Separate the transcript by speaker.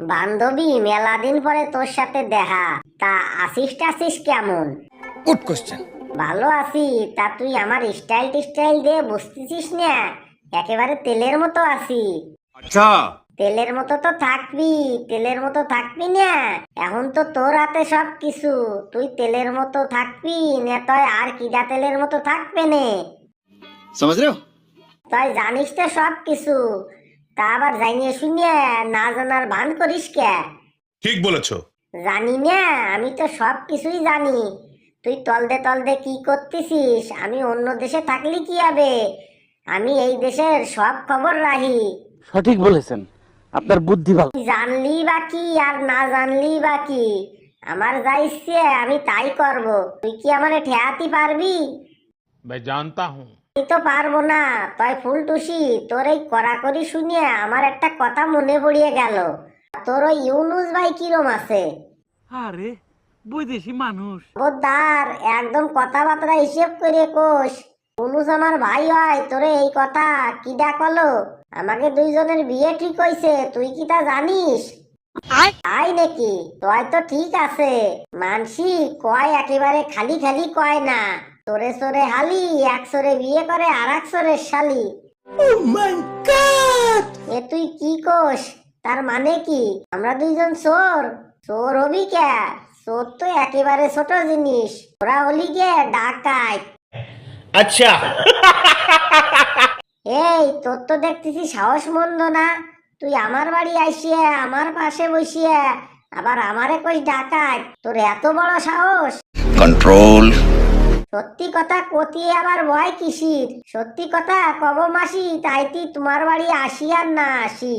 Speaker 1: বান্ধবী মেলা দিন পরে তোর সাথে দেখা। তা আসিস টাসিস কেমন?
Speaker 2: গুড কোশ্চেন
Speaker 1: ভালো আছি তা তুই আমার স্টাইল টিস্টাইল দিয়ে বসতেছিস না? একেবারে তেলের মতো আছি।
Speaker 2: আচ্ছা।
Speaker 1: তেলের মতো তো থাকবি তেলের মতো থাকবি না? এখন তো তোর হাতে সব কিছু। তুই তেলের মতো থাকবি না তয় আর কিডা তেলের মতো থাকবে নে?
Speaker 2: সমঝ রে
Speaker 1: তয় জানিস তো সব কিছু। তা আবার জানিয়ে শুনিয়ে না জানার ভান করিস কে
Speaker 3: ঠিক বলেছো
Speaker 1: জানি না আমি তো সব কিছুই জানি তুই তলদে তলদে কি করতেছিস আমি অন্য দেশে থাকলি কি হবে আমি এই দেশের সব খবর রাখি
Speaker 4: সঠিক বলেছেন আপনার বুদ্ধি ভালো
Speaker 1: তুই জানলি বা কি আর না জানলি বা কি আমার যা ইচ্ছে আমি তাই করব তুই কি আমারে ঠেয়াতি পারবি
Speaker 5: मैं जानता हूँ
Speaker 1: আমি তো পারব না। তয় ফুল টুসি তোর এই কড়াকড়ি শুনিয়ে আমার একটা কথা মনে পড়িয়ে গেল। তোর ওই ইউনুস ভাই কিরম আছে?
Speaker 4: আরে বৈদেশি মানুষ।
Speaker 1: খবরদার একদম কথাবার্তা হিসেব করে কোষ। অনুজ আমার ভাই হয় তোরে এই কথা কি ডাকলো আমাকে দুইজনের বিয়ে ঠিক হইছে তুই কি তা জানিস? তাই নাকি? তোয় তো ঠিক আছে। মানসি কয় একেবারে খালি খালি কয় না। তোরে সরে হালি এক সরে বিয়ে করে আর এক সরে শালি। oh এ তুই কি কোষ? তার মানে কি? আমরা দুইজন চোর। সোর হবি কে? চোর তো একেবারে ছোট জিনিস। ওরা হলি গে ডাকায়
Speaker 3: আচ্ছা।
Speaker 1: এই তোর তো দেখতেছি সাহস মন্দ না। তুই আমার বাড়ি আইসিয়া আমার পাশে বসিয়া আবার আমারে কই ডাকাত। তোর এত বড় সাহস।
Speaker 2: কন্ট্রোল
Speaker 1: সত্যি কথা কতি আবার ভয় কিসির? সত্যি কথা কব মাসি তাইতি তোমার বাড়ি আসি আর না আসি?